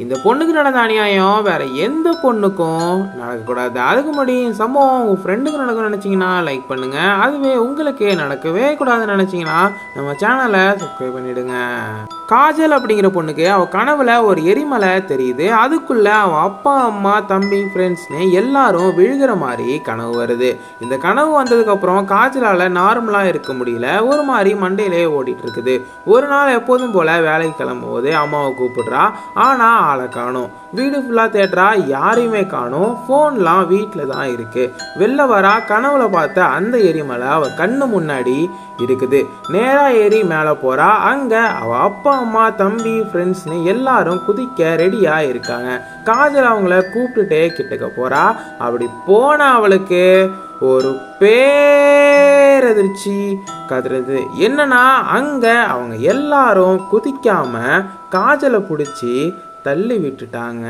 இந்த பொண்ணுக்கு நடந்த அநியாயம் வேற எந்த பொண்ணுக்கும் நடக்கக்கூடாது. அதுக்கு முன்னாடி சம்பவம் உங்கள் ஃப்ரெண்டுக்கு நடக்கும் நினச்சிங்கன்னா லைக் பண்ணுங்க. அதுவே உங்களுக்கு நடக்கவே கூடாதுன்னு நினச்சிங்கன்னா நம்ம சேனலை சப்ஸ்கிரைப் பண்ணிடுங்க. காஜல் அப்படிங்கிற பொண்ணுக்கு அவள் கனவில் ஒரு எரிமலை தெரியுது. அதுக்குள்ளே அவன் அப்பா அம்மா தம்பி ஃப்ரெண்ட்ஸ்னு எல்லாரும் விழுகிற மாதிரி கனவு வருது. இந்த கனவு வந்ததுக்கப்புறம் காஜலால் நார்மலாக இருக்க முடியல. ஒரு மாதிரி மண்டையிலே ஓடிட்டு இருக்குது. ஒரு நாள் எப்போதும் போல் வேலைக்கு கிளம்பும் போது அம்மாவை கூப்பிடுறா. ஆனால் ஆளை காணும். வீடு ஃபுல்லாக தேடுறா. யாரையுமே காணும். ஃபோன்லாம் வீட்டில் தான் இருக்குது வெளில வரா கனவுல பார்த்த அந்த எரிமலை அவள் கண்ணு முன்னாடி இருக்குது. நேராக ஏறி மேலே போகிறா அங்கே அவள் அப்பா அம்மா தம்பி ஃப்ரெண்ட்ஸ்னு எல்லாரும் குதிக்க ரெடியாக இருக்காங்க காஜல் அவங்கள கூப்பிட்டுட்டே கிட்டக்க போறா. அப்படி போன அவளுக்கு ஒரு பேரதிர்ச்சி கதுறது. என்னன்னா அங்க அவங்க எல்லாரும் குதிக்காம காஜலை பிடிச்சி தள்ளி விட்டுட்டாங்க.